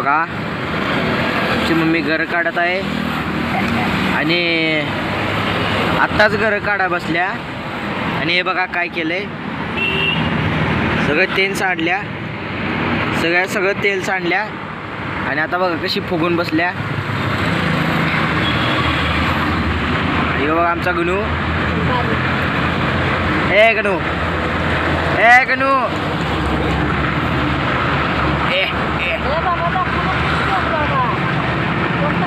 बघा. आमची मम्मी घर काढत आहे. आणि आत्ताच घर काढा बसल्या. आणि हे बघा काय केलंय. सगळं तेल सांडल्या. सगळ्या सगळं तेल सांडल्या. आणि आता बघा कशी फुगून बसल्या. हे बघा आमचा गणू. ए गणू. ए गणू ए ए बाबा दाखवून बाबा